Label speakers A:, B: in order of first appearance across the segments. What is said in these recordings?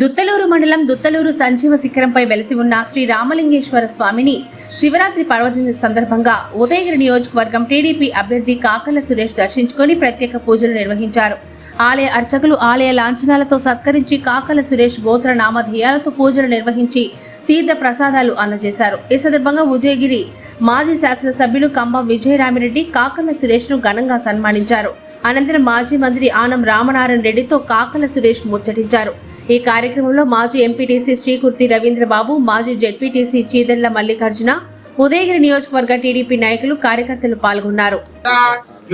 A: దుత్తలూరు మండలం దుత్తలూరు సంజీవ శిఖరంపై వెలసి ఉన్న శ్రీ రామలింగేశ్వర స్వామిని శివరాత్రి పర్వదిన సందర్భంగా ఉదయగిరి నియోజకవర్గం టీడీపీ అభ్యర్థి కాకల సురేష్ దర్శించుకొని ప్రత్యేక పూజలు నిర్వహించారు. ఆలయ అర్చకులు ఆలయ లాంఛనాలతో సత్కరించి కాకల సురేష్ గోత్ర నామధేయాలతో పూజలు నిర్వహించి తీర్థ ప్రసాదాలు అందజేశారు. ఈ సందర్భంగా ఉదయగిరి మాజీ శాసనసభ్యులు కంబం విజయరామిరెడ్డి కాకల సురేష్ను ఘనంగా సన్మానించారు. అనంతరం మాజీ మంత్రి ఆనం రామనారాయణ రెడ్డితో కాకల సురేష్ ముచ్చటించారు. ఈ కార్యక్రమంలో మాజీ ఎంపీటీసీ శ్రీకుర్తి రవీంద్రబాబు మాజీ జెడ్పీటీసీ చీదెల్ల మల్లికార్జున ఉదయగిరి నియోజకవర్గ టీడీపీ నాయకులు కార్యకర్తలు పాల్గొన్నారు.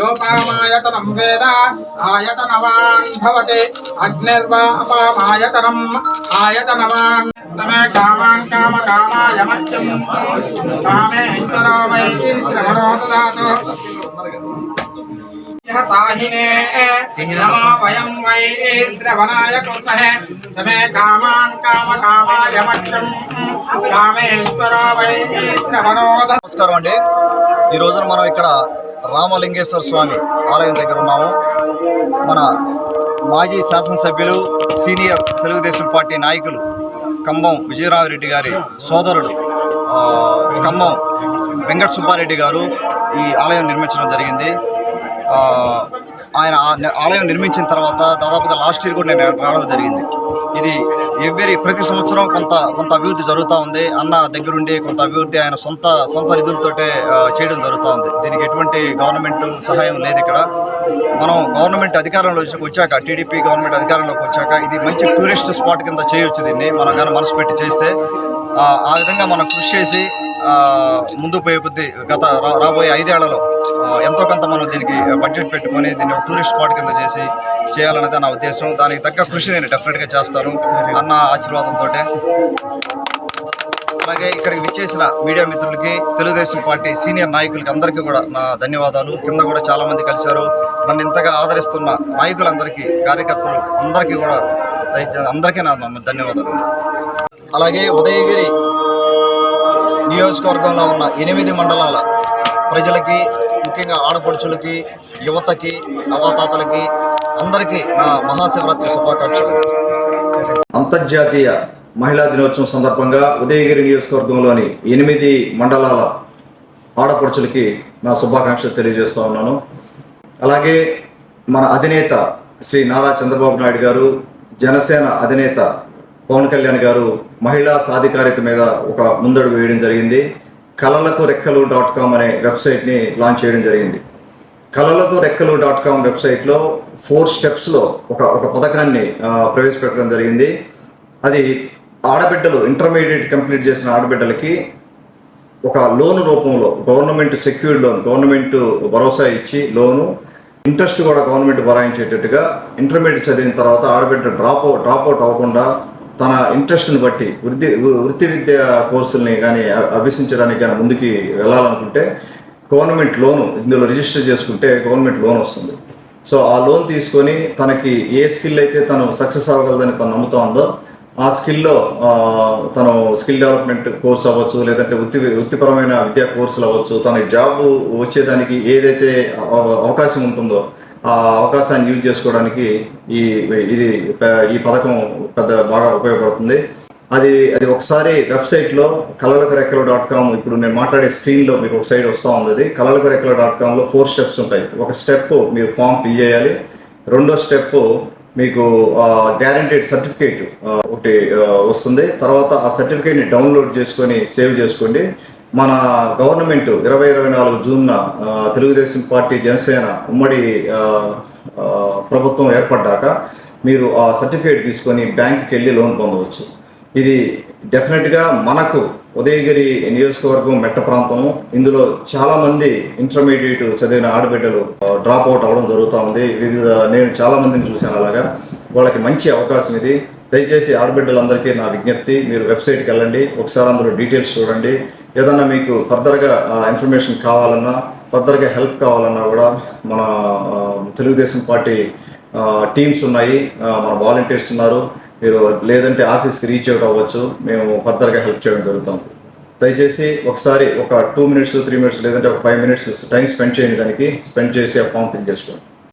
B: యోపామాయతనం
C: నమస్కారం అండి. ఈ రోజున మనం ఇక్కడ రామలింగేశ్వర స్వామి ఆలయం దగ్గర ఉన్నాము. మన మాజీ శాసనసభ్యులు సీనియర్ తెలుగుదేశం పార్టీ నాయకులు కంబం విజయరామరెడ్డి గారి సోదరుడు ఖమ్మం వెంకట సుబ్బారెడ్డి గారు ఈ ఆలయం నిర్మించడం జరిగింది. ఆయన ఆలయం నిర్మించిన తర్వాత దాదాపుగా లాస్ట్ ఇయర్ కూడా నేను రావడం జరిగింది. ఇది ఎవ్రీ ప్రతి సంవత్సరం కొంత కొంత అభివృద్ధి జరుగుతూ ఉంది. అన్న దగ్గరుండి కొంత అభివృద్ధి ఆయన సొంత సొంత నిధులతోటే చేయడం జరుగుతూ ఉంది. దీనికి ఎటువంటి గవర్నమెంట్ సహాయం లేదు ఇక్కడ. మనం గవర్నమెంట్ అధికారంలో వచ్చాక టీడీపీ గవర్నమెంట్ అధికారంలోకి వచ్చాక ఇది మంచి టూరిస్ట్ స్పాట్ కింద చేయొచ్చు దీన్ని. మనం కానీ మనసు పెట్టి చేస్తే ఆ విధంగా మనం కృషి చేసి ముందు పోయే కొద్దీ గత రా- రాబోయే ఐదేళ్ళలో ఎంతో కొంత మనం దీనికి బడ్జెట్ పెట్టుకొని దీన్ని ఒక టూరిస్ట్ స్పాట్ కింద చేసి చేయాలనేది నా ఉద్దేశం. దానికి తగ్గ కృషి నేను డెఫినెట్గా చేస్తాను అన్న ఆశీర్వాదంతో అలాగే ఇక్కడికి విచ్చేసిన మీడియా మిత్రులకి తెలుగుదేశం పార్టీ సీనియర్ నాయకులకి అందరికీ కూడా నా ధన్యవాదాలు. కింద కూడా చాలామంది కలిశారు. నన్ను ఇంతగా ఆదరిస్తున్న నాయకులందరికీ కార్యకర్తలు అందరికీ కూడా అందరికీ నా నా ధన్యవాదాలు. అలాగే ఉదయగిరి నియోజకవర్గంలో ఉన్న ఎనిమిది మండలాల ప్రజలకి ముఖ్యంగా ఆడపడుచులకి యువతకి అవతాతలకి అందరికీ నా మహాశివరాత్రి శుభాకాంక్షలు.
D: అంతర్జాతీయ మహిళా దినోత్సవం సందర్భంగా ఉదయగిరి నియోజకవర్గంలోని ఎనిమిది మండలాల ఆడపడుచులకి నా శుభాకాంక్షలు తెలియజేస్తూ ఉన్నాను. అలాగే మన అధినేత శ్రీ నారా చంద్రబాబు నాయుడు గారు జనసేన అధినేత పవన్ కళ్యాణ్ గారు మహిళా సాధికారిత మీద ఒక ముందడుగు వేయడం జరిగింది. కలలకు రెక్కలు డాట్ కామ్ అనే వెబ్సైట్ని లాంచ్ చేయడం జరిగింది. కలలకు రెక్కలు డాట్ కామ్ వెబ్సైట్లో ఫోర్ స్టెప్స్లో ఒక ఒక పథకాన్ని ప్రవేశపెట్టడం జరిగింది. అది ఆడబిడ్డలు ఇంటర్మీడియట్ కంప్లీట్ చేసిన ఆడబిడ్డలకి ఒక లోన్ రూపంలో గవర్నమెంట్ సెక్యూర్డ్ లోన్ గవర్నమెంట్ భరోసా ఇచ్చి లోను ఇంట్రెస్ట్ కూడా గవర్నమెంట్ భరాయించేటట్టుగా ఇంటర్మీడియట్ చదివిన తర్వాత ఆడబిడ్డ డ్రాప్ డ్రాప్ అవుట్ అవ్వకుండా తన ఇంట్రెస్ట్ని బట్టి వృత్తి వృత్తి విద్య కోర్సుల్ని కానీ అభ్యసించడానికి కానీ ముందుకి వెళ్ళాలనుకుంటే గవర్నమెంట్ లోన్ ఇందులో రిజిస్టర్ చేసుకుంటే గవర్నమెంట్ లోన్ వస్తుంది. సో ఆ లోన్ తీసుకొని తనకి ఏ స్కిల్ అయితే తను సక్సెస్ అవ్వగలదని తను నమ్ముతా ఉందో ఆ స్కిల్లో తను స్కిల్ డెవలప్మెంట్ కోర్స్ అవ్వచ్చు లేదంటే వృత్తి వృత్తిపరమైన విద్యా కోర్సులు అవ్వచ్చు తన జాబ్ వచ్చేదానికి ఏదైతే అవకాశం ఉంటుందో ఆ అవకాశాన్ని యూజ్ చేసుకోవడానికి ఈ ఇది ఈ పథకం పెద్ద బాగా ఉపయోగపడుతుంది. అది అది ఒకసారి వెబ్సైట్లో కలలకు రెక్కలు డాట్ కామ్ ఇప్పుడు నేను మాట్లాడే స్క్రీన్లో మీకు ఒక సైడ్ వస్తూ ఉంది అది. కలలకు రెక్కలు డాట్ కామ్లో ఫోర్ స్టెప్స్ ఉంటాయి. ఒక స్టెప్ మీరు ఫామ్ ఫిల్ చేయాలి. రెండో స్టెప్ మీకు గ్యారంటీడ్ సర్టిఫికేట్ ఒకటి వస్తుంది. తర్వాత ఆ సర్టిఫికేట్ని డౌన్లోడ్ చేసుకొని సేవ్ చేసుకోండి. మన గవర్నమెంట్ ఇరవై ఇరవై నాలుగు జూన్న తెలుగుదేశం పార్టీ జనసేన ఉమ్మడి ప్రభుత్వం ఏర్పడ్డాక మీరు ఆ సర్టిఫికేట్ తీసుకొని బ్యాంక్కి వెళ్ళి లోన్ పొందవచ్చు. ఇది డెఫినెట్గా మనకు ఉదయగిరి నియోజకవర్గం మెట్ట ప్రాంతం ఇందులో చాలా మంది ఇంటర్మీడియట్ చదివిన ఆడబిడ్డలు డ్రాప్ అవుట్ అవ్వడం జరుగుతూ ఉంది. వివిధ నేను చాలా మందిని చూశాను అలాగా. వాళ్ళకి మంచి అవకాశం ఇది. దయచేసి ఆడబిడ్డలందరికీ నా విజ్ఞప్తి మీరు వెబ్సైట్కి వెళ్ళండి. ఒకసారి అందులో డీటెయిల్స్ చూడండి. ఏదన్నా మీకు ఫర్దర్గా ఇన్ఫర్మేషన్ కావాలన్నా ఫర్దర్గా హెల్ప్ కావాలన్నా కూడా మన తెలుగుదేశం పార్టీ టీమ్స్ ఉన్నాయి. మన వాలంటీర్స్ ఉన్నారు. మీరు లేదంటే ఆఫీస్కి రీచ్ అవుట్ అవ్వచ్చు. మేము ఫర్దర్గా హెల్ప్ చేయడం జరుగుతాం. దయచేసి ఒకసారి ఒక టూ మినిట్స్ త్రీ మినిట్స్ లేదంటే ఒక ఫైవ్ మినిట్స్ టైం స్పెండ్ చేయడానికి స్పెండ్ చేసి ఆ ఫామ్ ఫిల్ చేసుకోండి.